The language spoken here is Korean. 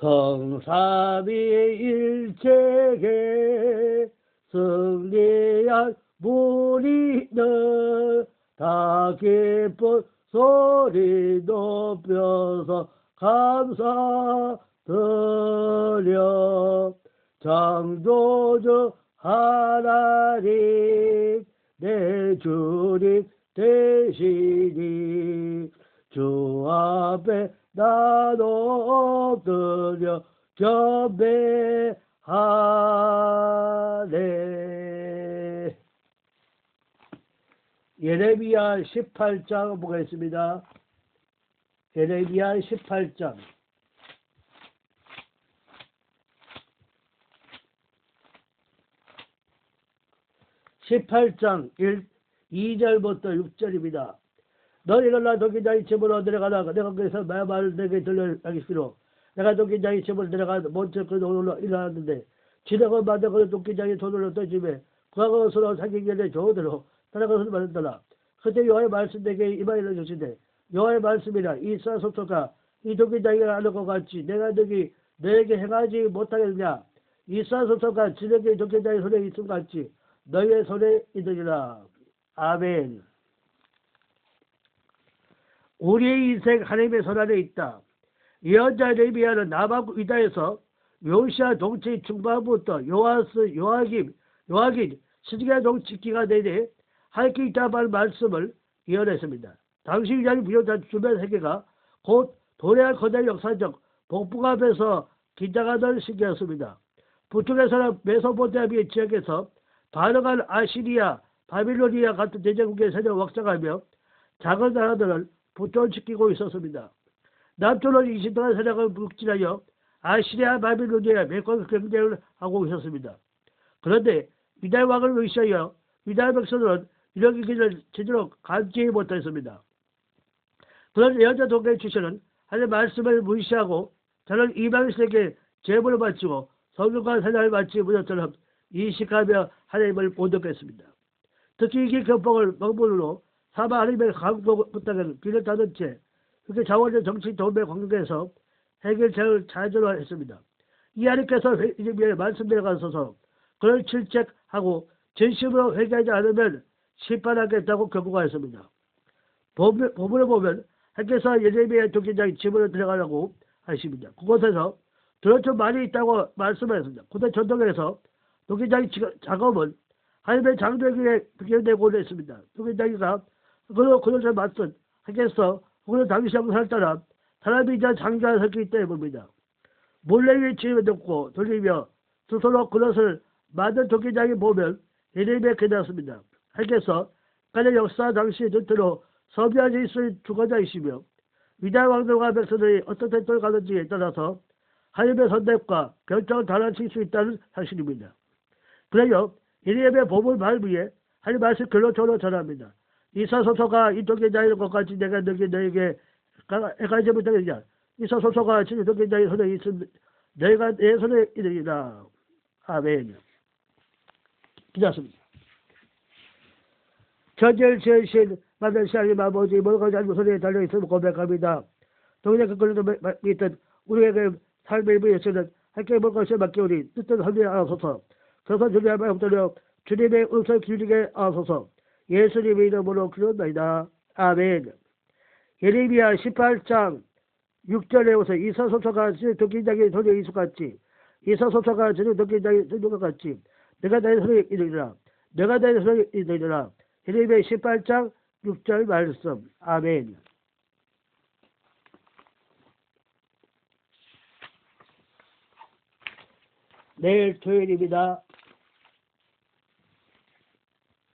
성삼위 일체계 승리한 우리는 다 기쁜 소리 높여서 감사 드려. 창조주 하나님 내 주님 되시니 주 앞에 나도 엎드려 겸배하네 예레미야 18장 보겠습니다. 예레미야 18장 18장 1, 2절부터 6절입니다. 너희가 나 도끼자의 집으로 내려가라. 내가 거기서 내 말을 내게 들려하기시로 내가 도끼자의 집으로 내려가 먼저 그 돈으로 일어났는데 지내고 마다 그 도끼자의 돈으로 떠집에 그하고 서로 사귀기에 좋으대로 따라가서 말했더라. 그때 여호와의 말씀 내게 이마이를 주시되 여호와의 말씀이라 이사소토가 이 도끼자기가 하는 것 같이 내가 너기 너에게 행하지 못하겠냐 이사소토가 지네게 도끼자의 손에 있음 같이 너희의 손에 있으리라. 아멘. 우리의 인생 하나님의 손 안에 있다. 예언자 레미야는 남악 위다에서 요시아 동체 중반부터 요하스, 요하김, 요하긴, 시즈기야 동치기가 내내 할게 있다는 말씀을 예언했습니다. 당시 위장이 비롯한 주변 세계가 곧 도래할 거대 역사적 복부 앞에서 긴장하던 시기였습니다. 북쪽에서는 메소포타미아 지역에서 반응한 아시리아, 바빌로니아 같은 대제국의 세력 확장하며 작은 나라들을 부존시키고 있었습니다. 남쪽은 이신동한 세력을 북진하여 아시리아, 바빌로니아, 메권 경쟁을 하고 있었습니다. 그런데 미달 왕을 의시하여 미달 백성들은 길을 제대로 감지하지 못했습니다. 그런 여자 동계 주시는 하나님 말씀을 무시하고 저는 이방인에게 제보를 바치고 성경과 사냥을 바치 무엇처럼 인식하며 하나님을 못 얻겠습니다. 특히 이 경폭을 먹물로 사마 하나님의 강국 부탁을 비롯하는 채 그렇게 자원적 정치 도움의 관계에서 해결책을 찾으려 습니다 이 하나님께서 이제 말씀대로 가서서 그걸 질책하고 진심으로 회개하지 않으면 심판하겠다고 경고하였습니다. 본문에 보면 하께서 예레미야 독기장이 집으로 들어가라고 하십니다. 그곳에서 들어좀 많이 있다고 말씀하셨습니다. 고대 전통에서 독기장이 작업은 하나님의 장벽에 비교되고 있습니다. 독기장이가 그로 그것을 맞선 하께서 그로 당시 형사를 따라 사람이 이제 장자를 했기 때문입니다. 몰래 위치에 듣고 돌리며 스스로 그것을 만든 독기장이 보면 예레미야 깨닫습니다. 하께서 가는 역사 당시 전투로 서비하지 있을 주거자이시며 위대한 왕들과 백성들이 어떤 태도를 가는지에 따라서 하나님의 선택과 결정을 달라질 수 있다는 사실입니다. 그래요 이리엠의 보물 말 위에 하나님 말씀 결론적으로 전합니다. 이사소서가 이쪽에 자이는 것 같이 내가 너게 너에게 애가지 못하겠냐. 이사소서가 지금 이쪽에 자이 손에 있음 내가 내 손에 이르리라. 아멘. 기자습니다. 전절 전신 만든 시작이 아버지 뭐가 잘못 손에 달려있음을 고백합니다. 동일한 그 걸로 있던 우리에게 삶의 위해서는 함께 뭔가 시 맡기오니 뜻뜻 하늘에 알아서서 그래서 주님 앞에 엎드려 주님의 음성 기울이게 하소서 예수님의 이름으로 기도나이다. 아멘. 예레미야 18장 6절에 오서 이사소서가 도끼장의 손에 있을같이 이사소서가 주님 도끼장의 손과 같이 내가 나의 손에 이르리라. 내가 나의 손에 이르리라. 예레미야 18장 6절 말씀. 아멘. 내일 토요일입니다.